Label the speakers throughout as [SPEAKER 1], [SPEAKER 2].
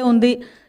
[SPEAKER 1] ఉంది.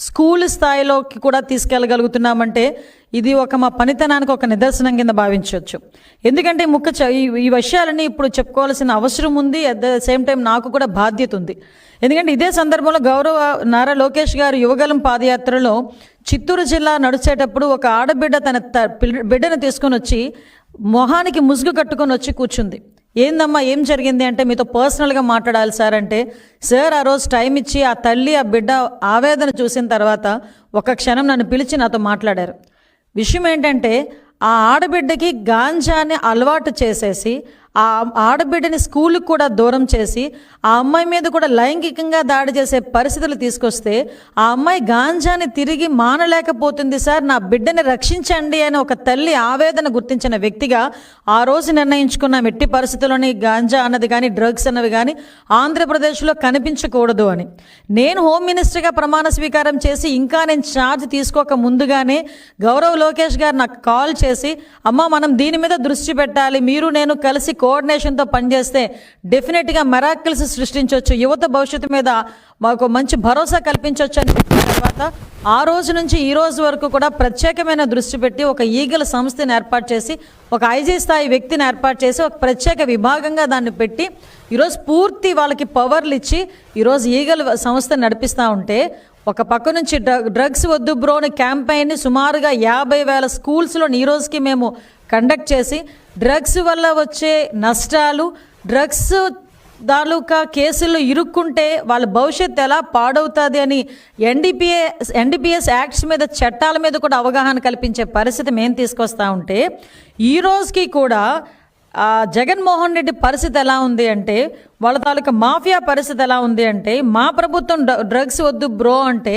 [SPEAKER 1] స్కూల్ స్థాయిలోకి కూడా తీసుకెళ్ళగలుగుతున్నామంటే ఇది ఒక మా పనితనానికి ఒక నిదర్శనం కింద భావించవచ్చు. ఎందుకంటే ముఖ్య ముక్క ఈ- విషయాలని విషయాలన్నీ ఇప్పుడు చెప్పుకోవాల్సిన అవసరం ఉంది అట్ ద సేమ్ టైం నాకు కూడా బాధ్యత ఉంది. ఎందుకంటే ఇదే సందర్భంలో గౌరవ నారా లోకేష్ గారు యువగలం పాదయాత్రలో చిత్తూరు జిల్లా నడిచేటప్పుడు ఒక ఆడబిడ్డ తన త- బిడ్డను తీసుకొని వచ్చి మొహానికి ముసుగు కట్టుకొని వచ్చి కూర్చుంది. ఏందమ్మా ఏం జరిగింది అంటే మీతో పర్సనల్గా మాట్లాడాలి సార్ అంటే సార్ ఆ రోజు టైం ఇచ్చి ఆ తల్లి ఆ బిడ్డ ఆవేదన చూసిన తర్వాత ఒక క్షణం నన్ను పిలిచి నాతో మాట్లాడారు. విషయం ఏంటంటే ఆ ఆడబిడ్డకి గాంజాని అలవాటు చేసేసి ఆ ఆడబిడ్డని స్కూల్కి కూడా దూరం చేసి ఆ అమ్మాయి మీద కూడా లైంగికంగా దాడి చేసే పరిస్థితులు తీసుకొస్తే ఆ అమ్మాయి గాంజాని తిరిగి మానలేకపోతుంది సార్ నా బిడ్డని రక్షించండి అని ఒక తల్లి ఆవేదన గుర్తించిన వ్యక్తిగా ఆ రోజు నిర్ణయించుకున్న ఎట్టి పరిస్థితుల్లోని గాంజా అన్నది కానీ డ్రగ్స్ అన్నవి కానీ ఆంధ్రప్రదేశ్లో కనిపించకూడదు అని. నేను హోమ్ మినిస్టర్గా ప్రమాణ స్వీకారం చేసి ఇంకా నేను ఛార్జ్ తీసుకోక ముందుగానే గౌరవ్ లోకేష్ గారు నాకు కాల్ చేసి అమ్మ మనం దీని మీద దృష్టి పెట్టాలి మీరు నేను కలిసి కోఆర్డినేషన్తో పనిచేస్తే డెఫినెట్గా మెరాకిల్స్ సృష్టించవచ్చు యువత భవిష్యత్తు మీద మాకు మంచి భరోసా కల్పించవచ్చు అని తర్వాత ఆ రోజు నుంచి ఈ రోజు వరకు కూడా ప్రత్యేకమైన దృష్టి పెట్టి ఒక ఈగల సంస్థని ఏర్పాటు చేసి ఒక ఐజీ స్థాయి వ్యక్తిని ఏర్పాటు చేసి ఒక ప్రత్యేక విభాగంగా దాన్ని పెట్టి ఈరోజు పూర్తి వాళ్ళకి పవర్లు ఇచ్చి ఈరోజు ఈగల సంస్థ నడిపిస్తూ ఉంటే ఒక పక్క నుంచి డ్రగ్ డ్రగ్స్ వద్దు బ్రోని క్యాంపెయిన్ని సుమారుగా యాభై వేల స్కూల్స్లో ఈ రోజుకి మేము కండక్ట్ చేసి డ్రగ్స్ వల్ల వచ్చే నష్టాలు డ్రగ్స్ తాలూకా కేసుల్లో ఇరుక్కుంటే వాళ్ళ భవిష్యత్తు ఎలా పాడవుతుంది అని ఎన్డీపీఏ ఎన్డీపీఎస్ యాక్ట్స్ మీద చట్టాల మీద కూడా అవగాహన కల్పించే పరిస్థితి మేము తీసుకొస్తా ఉంటే ఈ రోజుకి కూడా జగన్మోహన్ రెడ్డి పరిస్థితి ఎలా ఉంది అంటే వాళ్ళ తాలూకా మాఫియా పరిస్థితి ఎలా ఉంది అంటే మా ప్రభుత్వం డ్రగ్స్ వద్దు బ్రో అంటే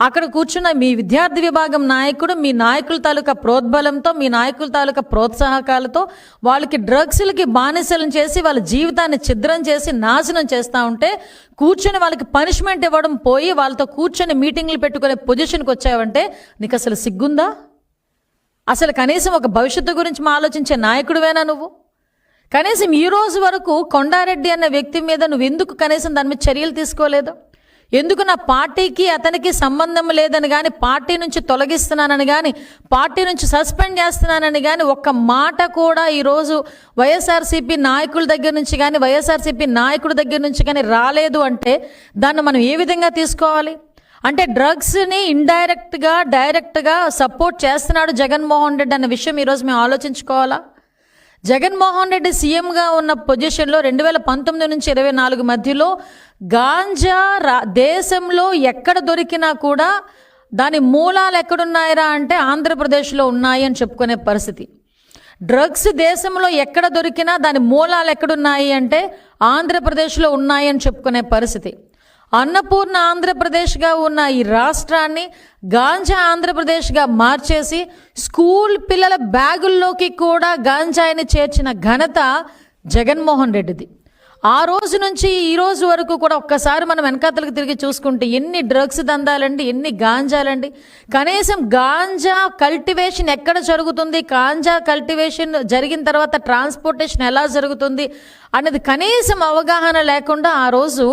[SPEAKER 1] అక్కడ కూర్చున్న మీ విద్యార్థి విభాగం నాయకుడు మీ నాయకుల తాలూకా ప్రోద్బలంతో మీ నాయకుల తాలూకా ప్రోత్సాహకాలతో వాళ్ళకి డ్రగ్స్లకి బానిసలను చేసి వాళ్ళ జీవితాన్ని ఛిద్రం చేసి నాశనం చేస్తూ ఉంటే కూర్చొని వాళ్ళకి పనిష్మెంట్ ఇవ్వడం పోయి వాళ్ళతో కూర్చొని మీటింగ్లు పెట్టుకునే పొజిషన్కి వచ్చావంటే నీకు అసలు సిగ్గుందా? అసలు కనీసం ఒక భవిష్యత్తు గురించి మా ఆలోచించే నాయకుడివేనా నువ్వు? కనీసం ఈ రోజు వరకు కొండారెడ్డి అన్న వ్యక్తి మీద నువ్వు ఎందుకు కనీసం దాని మీద చర్యలు తీసుకోలేదు? ఎందుకు నా పార్టీకి అతనికి సంబంధం లేదని కానీ పార్టీ నుంచి తొలగిస్తున్నానని కానీ పార్టీ నుంచి సస్పెండ్ చేస్తున్నానని కానీ ఒక్క మాట కూడా ఈరోజు వైఎస్ఆర్సీపీ నాయకుల దగ్గర నుంచి కానీ వైఎస్ఆర్సీపీ నాయకుడి దగ్గర నుంచి కానీ రాలేదు అంటే దాన్ని మనం ఏ విధంగా తీసుకోవాలి? అంటే డ్రగ్స్ని ఇండైరెక్ట్గా డైరెక్ట్గా సపోర్ట్ చేస్తున్నాడు జగన్మోహన్ రెడ్డి అన్న విషయం ఈరోజు మేము ఆలోచించుకోవాలా? జగన్మోహన్ రెడ్డి సీఎంగా ఉన్న పొజిషన్లో రెండు వేల పంతొమ్మిది నుంచి ఇరవై నాలుగు మధ్యలో గాంజా రా దేశంలో ఎక్కడ దొరికినా కూడా దాని మూలాలు ఎక్కడున్నాయిరా అంటే ఆంధ్రప్రదేశ్లో ఉన్నాయి అని చెప్పుకునే పరిస్థితి. డ్రగ్స్ దేశంలో ఎక్కడ దొరికినా దాని మూలాలు ఎక్కడున్నాయి అంటే ఆంధ్రప్రదేశ్లో ఉన్నాయి అని చెప్పుకునే పరిస్థితి. అన్నపూర్ణ ఆంధ్రప్రదేశ్గా ఉన్న ఈ రాష్ట్రాన్ని గాంజా ఆంధ్రప్రదేశ్గా మార్చేసి స్కూల్ పిల్లల బ్యాగుల్లోకి కూడా గాంజాయిని చేర్చిన ఘనత జగన్మోహన్ రెడ్డిది. ఆ రోజు నుంచి ఈ రోజు వరకు కూడా ఒక్కసారి మనం వెనకాతలకు తిరిగి చూసుకుంటే ఎన్ని డ్రగ్స్ దందాలండి ఎన్ని గాంజాలండి. కనీసం గాంజా కల్టివేషన్ ఎక్కడ జరుగుతుంది గాంజా కల్టివేషన్ జరిగిన తర్వాత ట్రాన్స్పోర్టేషన్ ఎలా జరుగుతుంది అనేది కనీసం అవగాహన లేకుండా ఆ రోజు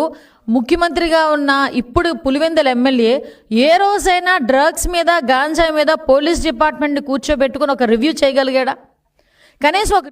[SPEAKER 1] ముఖ్యమంత్రిగా ఉన్న ఇప్పుడు పులివెందుల ఎమ్మెల్యే ఏ రోజైనా డ్రగ్స్ మీద గాంజా మీద పోలీస్ డిపార్ట్మెంట్ని కూర్చోబెట్టుకుని ఒక రివ్యూ చేయగలిగాడా? కనీసం ఒక